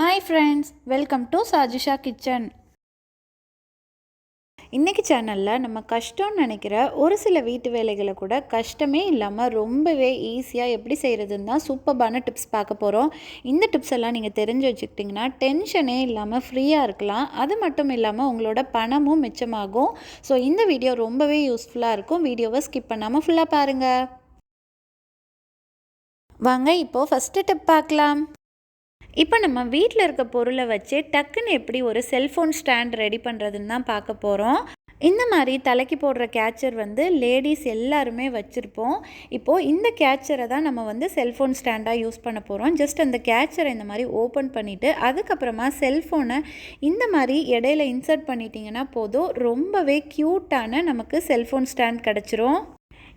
Hi friends welcome to Sajisha kitchen இன்றைக்கி சேனலில் நம்ம கஷ்டம்னு நினைக்கிற ஒரு சில வீட்டு வேலைகளை கூட கஷ்டமே இல்லாமல் ரொம்பவே ஈஸியாக எப்படி செய்கிறதுன்னு தான் சூப்பர்பான டிப்ஸ் பார்க்க போகிறோம் இந்த டிப்ஸ் எல்லாம் நீங்கள் தெரிஞ்சு வச்சுக்கிட்டிங்கன்னா டென்ஷனே இல்லாமல் ஃப்ரீயாக இருக்கலாம். அது மட்டும் இல்லாமல் உங்களோட பணமும் மிச்சமாகும். ஸோ இந்த வீடியோ ரொம்பவே யூஸ்ஃபுல்லாக இருக்கும். வீடியோவை ஸ்கிப் பண்ணாமல் ஃபுல்லாக பாருங்கள் வாங்க இப்போது ஃபஸ்ட்டு டிப் பார்க்கலாம். இப்போ நம்ம வீட்டில் இருக்க பொருளை வச்சு டக்குன்னு எப்படி ஒரு செல்ஃபோன் ஸ்டாண்ட் ரெடி பண்ணுறதுன்னு தான் பார்க்க போகிறோம். இந்த மாதிரி தலைக்கு போடுற கேச்சர் வந்து லேடிஸ் எல்லாருமே வச்சுருப்போம். இப்போது இந்த கேச்சரை தான் நம்ம வந்து செல்ஃபோன் ஸ்டாண்டாக யூஸ் பண்ண போகிறோம். ஜஸ்ட் அந்த கேச்சரை இந்த மாதிரி ஓப்பன் பண்ணிவிட்டு அதுக்கப்புறமா செல்ஃபோனை இந்த மாதிரி இடையில இன்சர்ட் பண்ணிட்டீங்கன்னா போதும். ரொம்பவே க்யூட்டான நமக்கு செல்ஃபோன் ஸ்டாண்ட் கிடச்சிரும்.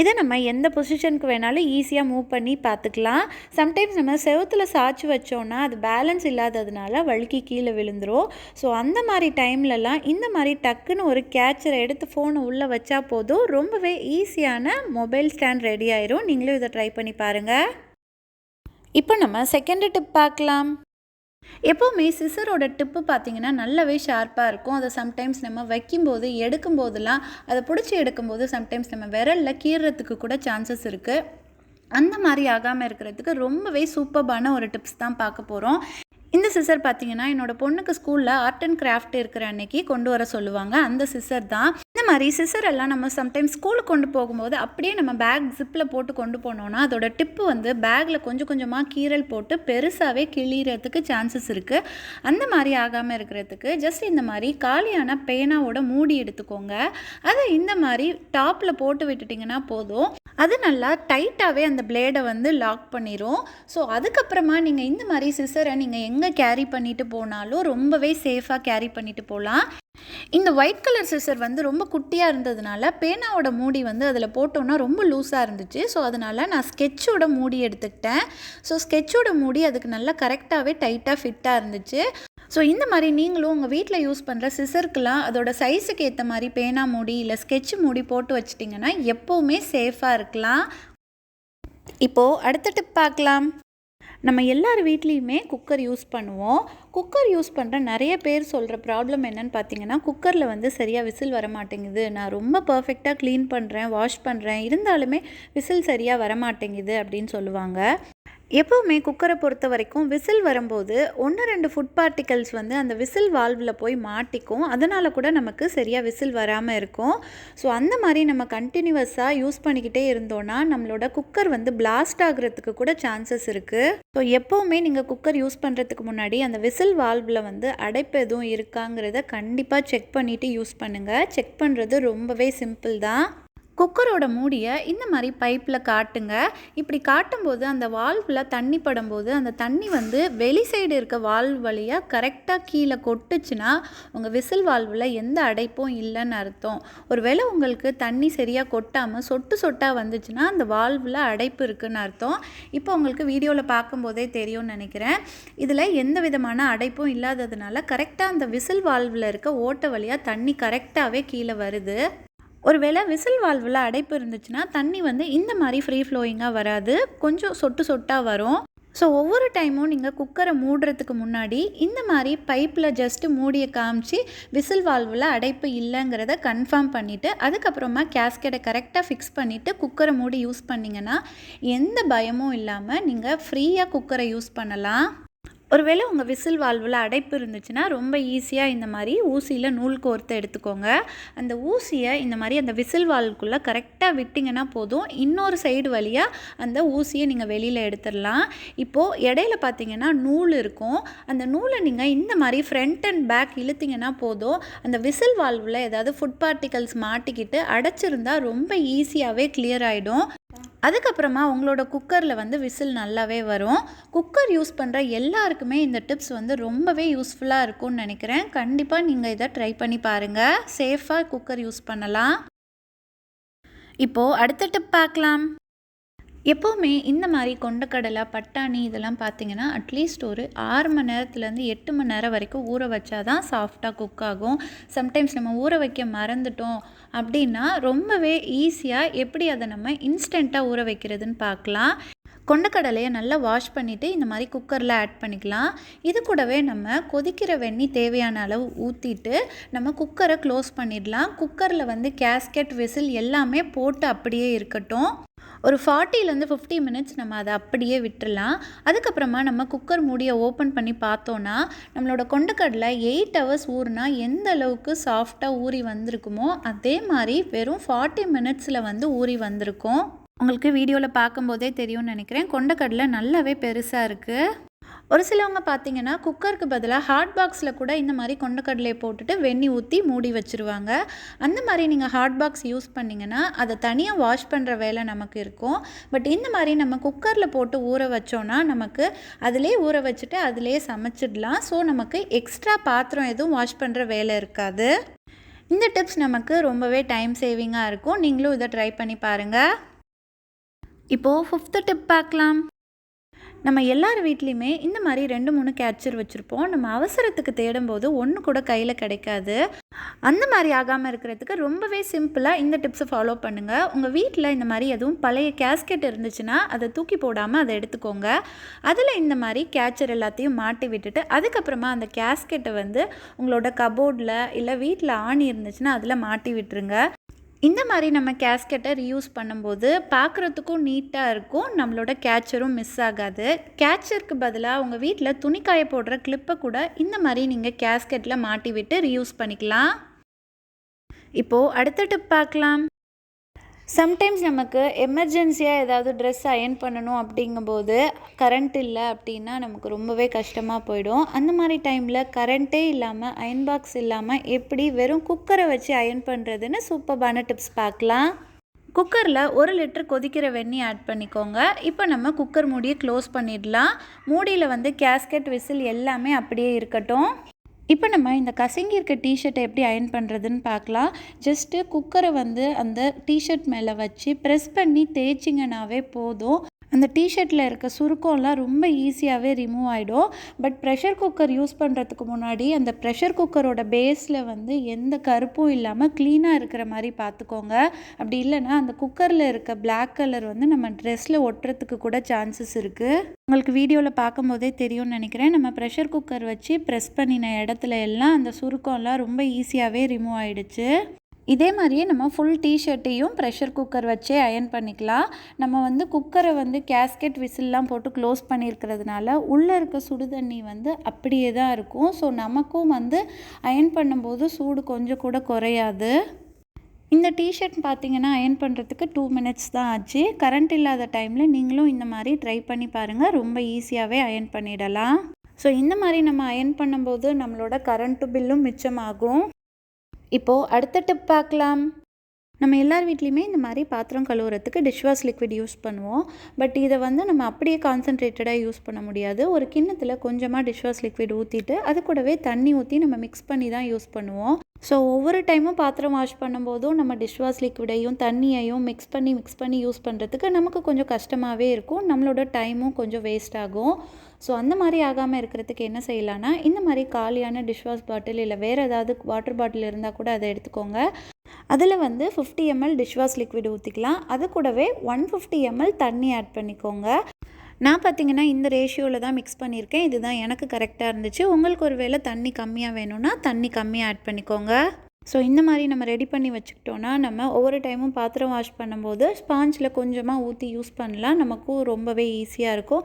இதை நம்ம எந்த பொசிஷனுக்கு வேணாலும் ஈஸியாக மூவ் பண்ணி பார்த்துக்கலாம். சம்டைம்ஸ் நம்ம செவத்தில் சாய்ச்சி வச்சோன்னா அது பேலன்ஸ் இல்லாததுனால வழுக்கி கீழே விழுந்துடும் ஸோ அந்த மாதிரி டைம்லலாம் இந்த மாதிரி டக்குன்னு ஒரு கேச்சரை எடுத்து ஃபோனை உள்ளே வச்சா போதும். ரொம்பவே ஈஸியான மொபைல் ஸ்டாண்ட் ரெடி ஆயிரும். நீங்களும் இதை ட்ரை பண்ணி பாருங்கள் இப்போ நம்ம செகண்ட் டிப் பார்க்கலாம். எப்போவுமே சிசரோட டிப்பு பார்த்தீங்கன்னா நல்லாவே ஷார்ப்பாக இருக்கும். அதை சம்டைம்ஸ் நம்ம வைக்கும்போது எடுக்கும்போதெல்லாம் அதை பிடிச்சி எடுக்கும்போது சம்டைம்ஸ் நம்ம விரலில் கீறுறதுக்கு கூட சான்சஸ் இருக்குது அந்த மாதிரி ஆகாமல் இருக்கிறதுக்கு ரொம்பவே சூப்பர்பான ஒரு டிப்ஸ் தான் பார்க்க போகிறோம் இந்த சிசர் பார்த்தீங்கன்னா என்னோடய பொண்ணுக்கு ஸ்கூலில் ஆர்ட் அண்ட் கிராஃப்ட் இருக்கிற அன்னைக்கு கொண்டு வர சொல்லுவாங்க. அந்த சிசர் தான். மாதிரி சிசர் எல்லாம் நம்ம சம்டைம்ஸ் ஸ்கூலுக்கு கொண்டு போகும்போது அப்படியே நம்ம பேக் ஜிப்பில் போட்டு கொண்டு போனோம்னா அதோட டிப்பு வந்து பேக்கில் கொஞ்சம் கொஞ்சமாக கீரல் போட்டு பெருசாகவே கிளியறதுக்கு சான்சஸ் இருக்குது அந்த மாதிரி ஆகாமல் இருக்கிறதுக்கு ஜஸ்ட் இந்த மாதிரி காலியான பேனாவோட மூடி எடுத்துக்கோங்க. அதை இந்த மாதிரி டாப்பில் போட்டு விட்டுட்டிங்கன்னா போதும். அது நல்லா டைட்டாகவே அந்த பிளேடை வந்து லாக் பண்ணிடும் ஸோ அதுக்கப்புறமா நீங்கள் இந்த மாதிரி சிசரை நீங்கள் எங்கே கேரி பண்ணிட்டு போனாலும் ரொம்பவே சேஃபாக கேரி பண்ணிட்டு போகலாம் இந்த ஒயிட் கலர் சிசர் வந்து ரொம்ப குட்டியாக இருந்ததுனால பேனாவோட மூடி வந்து அதில் போட்டோன்னா ரொம்ப லூஸாக இருந்துச்சு. ஸோ அதனால் நான் ஸ்கெட்சோட மூடி எடுத்துக்கிட்டேன். ஸோ ஸ்கெட்சோட மூடி அதுக்கு நல்லா கரெக்டாகவே டைட்டாக ஃபிட்டாக இருந்துச்சு. ஸோ இந்த மாதிரி நீங்களும் உங்கள் வீட்டில் யூஸ் பண்ணுற சிசருக்கெலாம் அதோட சைஸுக்கு ஏற்ற மாதிரி பேனா மூடி இல்லை ஸ்கெட்ச் மூடி போட்டு வச்சிட்டிங்கன்னா எப்போவுமே சேஃபாக இருக்கலாம். இப்போது அடுத்த டிப் பார்க்கலாம். நம்ம எல்லார் வீட்லேயுமே குக்கர் யூஸ் பண்ணுவோம். குக்கர் யூஸ் பண்ணுற நிறைய பேர் சொல்கிற ப்ராப்ளம் என்னன்னு பார்த்தீங்கன்னா குக்கரில் வந்து சரியாக விசில் வர மாட்டேங்குது நான் ரொம்ப பர்ஃபெக்டாக க்ளீன் பண்ணுறேன் வாஷ் பண்ணுறேன் இருந்தாலுமே விசில் சரியாக வர மாட்டேங்குது அப்படின்னு சொல்லுவாங்க. எப்போவுமே குக்கரை பொறுத்த வரைக்கும் விசில் வரும்போது ஒன்று ரெண்டு ஃபுட் பார்ட்டிகல்ஸ் வந்து அந்த விசில் வால்வில் போய் மாட்டிக்கும். அதனால் கூட நமக்கு சரியாக விசில் வராமல் இருக்கும். ஸோ அந்த மாதிரி நம்ம கண்டினியூவஸாக யூஸ் பண்ணிக்கிட்டே இருந்தோன்னா நம்மளோட குக்கர் வந்து பிளாஸ்ட் ஆகுறதுக்கு கூட சான்சஸ் இருக்குது ஸோ எப்போவுமே நீங்கள் குக்கர் யூஸ் பண்ணுறதுக்கு முன்னாடி அந்த விசில் வால்வில் வந்து அடைப்பு எதுவும் இருக்காங்கிறத கண்டிப்பாக செக் பண்ணிவிட்டு யூஸ் பண்ணுங்கள் செக் பண்ணுறது ரொம்பவே சிம்பிள் தான். குக்கரோட மூடியை இந்த மாதிரி பைப்பில் காட்டுங்க. இப்படி காட்டும்போது அந்த வால்வில் தண்ணி படும்போது அந்த தண்ணி வந்து வெளி சைடு இருக்க வால்வ் வழியாக கரெக்டாக கீழே கொட்டுச்சுன்னா உங்கள் விசில் வால்வில் எந்த அடைப்பும் இல்லைன்னு அர்த்தம். ஒருவேளை உங்களுக்கு தண்ணி சரியாக கொட்டாமல் சொட்டு சொட்டாக வந்துச்சுன்னா அந்த வால்வில் அடைப்பு இருக்குன்னு அர்த்தம். இப்போ உங்களுக்கு வீடியோவில் பார்க்கும்போதே தெரியும்னு நினைக்கிறேன். இதில் எந்த விதமான அடைப்பும் இல்லாததுனால கரெக்டாக அந்த விசில் வால்வில் இருக்க ஓட்ட வழியாக தண்ணி கரெக்டாகவே கீழே வருது. ஒருவேளை விசில் வால்வில் அடைப்பு இருந்துச்சுன்னா தண்ணி வந்து இந்த மாதிரி ஃப்ரீ ஃப்ளோயிங்காக வராது. கொஞ்சம் சொட்டு சொட்டாக வரும். ஸோ ஒவ்வொரு டைமும் நீங்கள் குக்கரை மூடுறதுக்கு முன்னாடி இந்த மாதிரி பைப்பில் ஜஸ்ட்டு மூடியை காமிச்சு விசில் வால்வில் அடைப்பு இல்லைங்கிறத கன்ஃபார்ம் பண்ணிவிட்டு அதுக்கப்புறமா கேஸ்கெட்டை கரெக்டாக ஃபிக்ஸ் பண்ணிவிட்டு குக்கரை மூடி யூஸ் பண்ணிங்கன்னா எந்த பயமும் இல்லாமல் நீங்கள் ஃப்ரீயாக குக்கரை யூஸ் பண்ணலாம். ஒருவேளை உங்கள் விசில் வால்வில் அடைப்பு இருந்துச்சுன்னா ரொம்ப ஈஸியாக இந்த மாதிரி ஊசியில் நூல் கோர்த்து எடுத்துக்கோங்க. அந்த ஊசியை இந்த மாதிரி அந்த விசில் வால்வுக்குள்ளே கரெக்டாக விட்டிங்கன்னா போதும். இன்னொரு சைடு வழியாக அந்த ஊசியை நீங்கள் வெளியில் எடுத்துடலாம். இப்போது இடையில பார்த்தீங்கன்னா நூல் இருக்கும். அந்த நூலை நீங்கள் இந்த மாதிரி ஃப்ரண்ட் அண்ட் பேக் இழுத்திங்கன்னா போதும். அந்த விசில் வால்வில் ஏதாவது ஃபுட் பார்ட்டிகல்ஸ் மாட்டிக்கிட்டு அடைச்சிருந்தா ரொம்ப ஈஸியாகவே கிளியர் ஆகிடும் அதுக்கப்புறமா உங்களோட குக்கரில் வந்து விசில் நல்லாவே வரும். குக்கர் யூஸ் பண்ணுற எல்லாருக்குமே இந்த டிப்ஸ் வந்து ரொம்பவே யூஸ்ஃபுல்லாக இருக்கும்னு நினைக்கிறேன். கண்டிப்பாக நீங்கள் இதை ட்ரை பண்ணி பாருங்கள் சேஃபாக குக்கர் யூஸ் பண்ணலாம். இப்போது அடுத்த டிப் பார்க்கலாம். எப்போவுமே இந்த மாதிரி கொண்டக்கடலை பட்டாணி இதெல்லாம் பார்த்தீங்கன்னா அட்லீஸ்ட் ஒரு ஆறு மணி நேரத்துலேருந்து எட்டு மணி நேரம் வரைக்கும் ஊற வச்சா தான் சாஃப்டாக குக் ஆகும். சம்டைம்ஸ் நம்ம ஊற வைக்க மறந்துட்டோம் அப்படின்னா ரொம்பவே ஈஸியாக எப்படி அதை நம்ம இன்ஸ்டண்ட்டாக ஊற வைக்கிறதுன்னு பார்க்கலாம். கொண்டக்கடலையை நல்லா வாஷ் பண்ணிவிட்டு இந்த மாதிரி குக்கரில் ஆட் பண்ணிக்கலாம். இது கூடவே நம்ம கொதிக்கிற வெண்ணி தேவையான அளவு ஊற்றிட்டு நம்ம குக்கரை க்ளோஸ் பண்ணிடலாம். குக்கரில் வந்து கேஸ்கெட் விசில் எல்லாமே போட்டு அப்படியே இருக்கட்டும். ஒரு ஃபார்ட்டிலேருந்து ஃபிஃப்டி மினிட்ஸ் நம்ம அதை அப்படியே விட்டுடலாம் அதுக்கப்புறமா நம்ம குக்கர் மூடியை ஓப்பன் பண்ணி பார்த்தோன்னா நம்மளோட கொண்டக்கடலை எயிட் ஹவர்ஸ் ஊறுனா எந்த அளவுக்கு சாஃப்டாக ஊறி வந்திருக்குமோ அதே மாதிரி வெறும் ஃபார்ட்டி மினிட்ஸில் வந்து ஊறி வந்திருக்கும். உங்களுக்கு வீடியோவில் பார்க்கும்போதே தெரியும்னு நினைக்கிறேன். கொண்டக்கடலை நல்லாவே பெருசாக இருக்குது ஒரு சிலவங்க பார்த்தீங்கன்னா குக்கருக்கு பதிலாக ஹாட் பாக்ஸில் கூட இந்த மாதிரி கொண்டக்கடலையை போட்டுட்டு வெண்ணி ஊற்றி மூடி வச்சுருவாங்க. அந்த மாதிரி நீங்கள் ஹாட் பாக்ஸ் யூஸ் பண்ணிங்கன்னா அதை தனியாக வாஷ் பண்ணுற வேலை நமக்கு இருக்கும். பட் இந்த மாதிரி நம்ம குக்கரில் போட்டு ஊற வச்சோன்னா நமக்கு அதிலே ஊற வச்சுட்டு அதிலே சமைச்சிடலாம். ஸோ நமக்கு எக்ஸ்ட்ரா பாத்திரம் எதுவும் வாஷ் பண்ணுற வேலை இருக்காது. இந்த டிப்ஸ் நமக்கு ரொம்பவே டைம் சேவிங்காக இருக்கும். நீங்களும் இதை ட்ரை பண்ணி பாருங்கள் இப்போது ஃபிஃப்த்து டிப் பார்க்கலாம். நம்ம எல்லார் வீட்லேயுமே இந்த மாதிரி ரெண்டு மூணு கேட்சர் வச்சுருப்போம். நம்ம அவசரத்துக்கு தேடும்போது ஒன்று கூட கையில் கிடைக்காது. அந்த மாதிரி ஆகாமல் இருக்கிறதுக்கு ரொம்பவே சிம்பிளாக இந்த டிப்ஸை ஃபாலோ பண்ணுங்கள் உங்கள் வீட்டில் இந்த மாதிரி எதுவும் பழைய கேஸ்கெட் இருந்துச்சுன்னா அதை தூக்கி போடாமல் அதை எடுத்துக்கோங்க. அதில் இந்த மாதிரி கேட்சர் எல்லாத்தையும் மாட்டி விட்டுட்டு அதுக்கப்புறமா அந்த கேஸ்கெட்டை வந்து உங்களோட கபோர்டில் இல்லை வீட்டில் ஆணி இருந்துச்சுன்னா அதில் மாட்டி விட்டுருங்க. இந்த மாதிரி நம்ம கேஸ்கெட்டை ரீயூஸ் பண்ணும்போது பார்க்குறதுக்கும் நீட்டாக இருக்கும். நம்மளோட கேச்சரும் மிஸ் ஆகாது. கேச்சருக்கு பதிலாக உங்கள் வீட்டில் துணிக்காய போடுற கிளிப்பை கூட இந்த மாதிரி நீங்கள் கேஸ்கெட்டில் மாட்டி விட்டு ரீயூஸ் பண்ணிக்கலாம். இப்போது அடுத்த டிப் பார்க்கலாம். சம்டைம்ஸ் நமக்கு எமர்ஜென்சியாக ஏதாவது ட்ரெஸ் அயன் பண்ணணும் அப்படிங்கும்போது கரண்ட் இல்லை அப்படின்னா நமக்கு ரொம்பவே கஷ்டமாக போயிடும். அந்த மாதிரி டைமில் கரண்ட்டே இல்லாமல் அயன் பாக்ஸ் இல்லாமல் எப்படி வெறும் குக்கரை வச்சு அயன் பண்ணுறதுன்னு சூப்பர்பான டிப்ஸ் பார்க்கலாம். குக்கரில் ஒரு லிட்டர் கொதிக்கிற வெண்ணி ஆட் பண்ணிக்கோங்க. இப்போ நம்ம குக்கர் மூடியை க்ளோஸ் பண்ணிடலாம். மூடியில் வந்து கேஸ்கெட் விசில் எல்லாமே அப்படியே இருக்கட்டும். இப்போ நம்ம இந்த கசங்கி இருக்க டிஷர்ட்டை எப்படி அயன் பண்ணுறதுன்னு பார்க்கலாம். ஜஸ்ட்டு குக்கரை வந்து அந்த டிஷர்ட் மேலே வச்சு ப்ரெஸ் பண்ணி தேய்ச்சிங்கனாவே போதும். அந்த டிஷர்ட்டில் இருக்க சுருக்கம்லாம் ரொம்ப ஈஸியாகவே ரிமூவ் ஆகிடும் பட் ப்ரெஷர் குக்கர் யூஸ் பண்ணுறதுக்கு முன்னாடி அந்த ப்ரெஷர் குக்கரோட பேஸில் வந்து எந்த கருப்பும் இல்லாமல் க்ளீனாக இருக்கிற மாதிரி பார்த்துக்கோங்க. அப்படி இல்லைன்னா அந்த குக்கரில் இருக்க பிளாக் கலர் வந்து நம்ம ட்ரெஸ்ஸில் ஒட்டுறதுக்கு கூட சான்சஸ் இருக்குது உங்களுக்கு வீடியோவில் பார்க்கும்போதே தெரியும்னு நினைக்கிறேன். நம்ம ப்ரெஷர் குக்கர் வச்சு ப்ரெஸ் பண்ணின இடத்துல எல்லாம் அந்த சுருக்கம்லாம் ரொம்ப ஈஸியாகவே ரிமூவ் ஆகிடுச்சு இதே மாதிரியே நம்ம ஃபுல் டிஷர்ட்டையும் ப்ரெஷர் குக்கர் வச்சே அயன் பண்ணிக்கலாம். நம்ம வந்து குக்கரை வந்து கேஸ்கெட் விசில்லாம் போட்டு க்ளோஸ் பண்ணியிருக்கிறதுனால உள்ளே இருக்க சுடு தண்ணி வந்து அப்படியே தான் இருக்கும். ஸோ நமக்கும் வந்து அயன் பண்ணும்போது சூடு கொஞ்சம் கூட குறையாது. இந்த டிஷர்ட் பார்த்தீங்கன்னா அயன் பண்ணுறதுக்கு டூ மினிட்ஸ் தான் ஆச்சு. கரண்ட் இல்லாத டைமில் நீங்களும் இந்த மாதிரி ட்ரை பண்ணி பாருங்கள் ரொம்ப ஈஸியாகவே அயன் பண்ணிடலாம். ஸோ இந்த மாதிரி நம்ம அயன் பண்ணும்போது நம்மளோட கரண்ட்டு பில்லும் மிச்சமாகும். இப்போது அடுத்த டிப் பார்க்கலாம். நம்ம எல்லார் வீட்லேயுமே இந்த மாதிரி பாத்திரம் கழுவுறதுக்கு டிஷ்வாஷ் லிக்விட் யூஸ் பண்ணுவோம். பட் இதை வந்து நம்ம அப்படியே கான்சன்ட்ரேட்டடாக யூஸ் பண்ண முடியாது. ஒரு கிண்ணத்தில் கொஞ்சமாக டிஷ்வாஷ் லிக்விட் ஊற்றிட்டு அது கூடவே தண்ணி ஊற்றி நம்ம மிக்ஸ் பண்ணி தான் யூஸ் பண்ணுவோம். ஸோ ஒவ்வொரு டைமும் பாத்திரம் வாஷ் பண்ணும்போதும் நம்ம டிஷ்வாஷ் லிக்விடையும் தண்ணியையும் மிக்ஸ் பண்ணி மிக்ஸ் பண்ணி யூஸ் பண்ணுறதுக்கு நமக்கு கொஞ்சம் கஷ்டமாகவே இருக்கும். நம்மளோட டைமும் கொஞ்சம் வேஸ்ட் ஆகும். ஸோ அந்த மாதிரி ஆகாமல் இருக்கிறதுக்கு என்ன செய்யலான்னா இந்த மாதிரி காலியான டிஷ்வாஷ் பாட்டில் இல்லை வேறு ஏதாவது வாட்டர் பாட்டில் இருந்தால் கூட அதை எடுத்துக்கோங்க. அதில் வந்து ஃபிஃப்டி எம்எல் டிஷ்வாஷ் லிக்விட் ஊற்றிக்கலாம் அது கூடவே ஒன் ஃபிஃப்டி எம்எல் தண்ணி ஆட் பண்ணிக்கோங்க. நான் பார்த்தீங்கன்னா இந்த ரேஷியோவில் தான் மிக்ஸ் பண்ணியிருக்கேன். இதுதான் எனக்கு கரெக்டாக இருந்துச்சு. உங்களுக்கு ஒரு வேளை தண்ணி கம்மியாக வேணும்னா தண்ணி கம்மியாக ஆட் பண்ணிக்கோங்க. ஸோ இந்த மாதிரி நம்ம ரெடி பண்ணி வச்சுக்கிட்டோன்னா நம்ம ஒவ்வொரு டைமும் பாத்திரம் வாஷ் பண்ணும்போது ஸ்பாஞ்சில் கொஞ்சமாக ஊற்றி யூஸ் பண்ணலாம். நமக்கும் ரொம்பவே ஈஸியாக இருக்கும்.